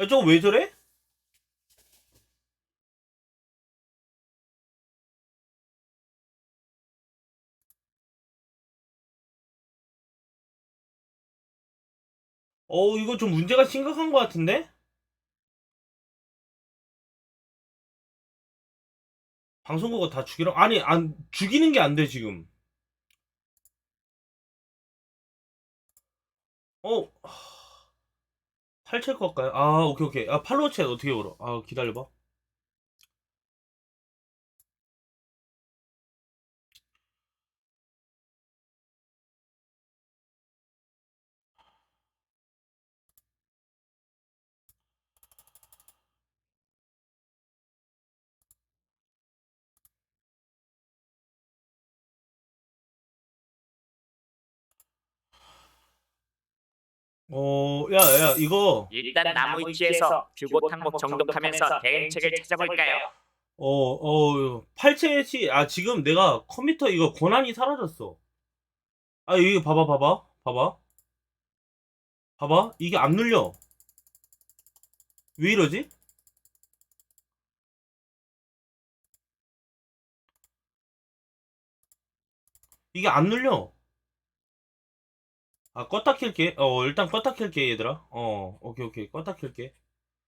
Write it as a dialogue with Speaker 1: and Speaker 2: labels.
Speaker 1: 야, 저거 왜 저래? 어, 이거 좀 문제가 심각한 것 같은데? 방송국어 다 죽이라? 아니, 안, 죽이는 게 안 돼, 지금. 어, 팔칠 걸까요? 아, 오케이, 오케이. 아, 팔로우 챗 어떻게 열어? 아, 기다려봐. 어, 야, 야, 이거,
Speaker 2: 일단 나무 위치에서 뷰고 항목 정독하면서 대응책을 찾아볼까요?
Speaker 1: 어, 어, 팔챗이, 아, 지금 내가 컴퓨터 이거 권한이 사라졌어. 아, 이거 봐봐, 봐봐, 봐봐. 봐봐. 이게 안 눌려. 왜 이러지? 이게 안 눌려. 아, 껐다 킬게. 어, 일단 껐다 킬게, 얘들아. 어, 오케이, 오케이. 껐다 킬게.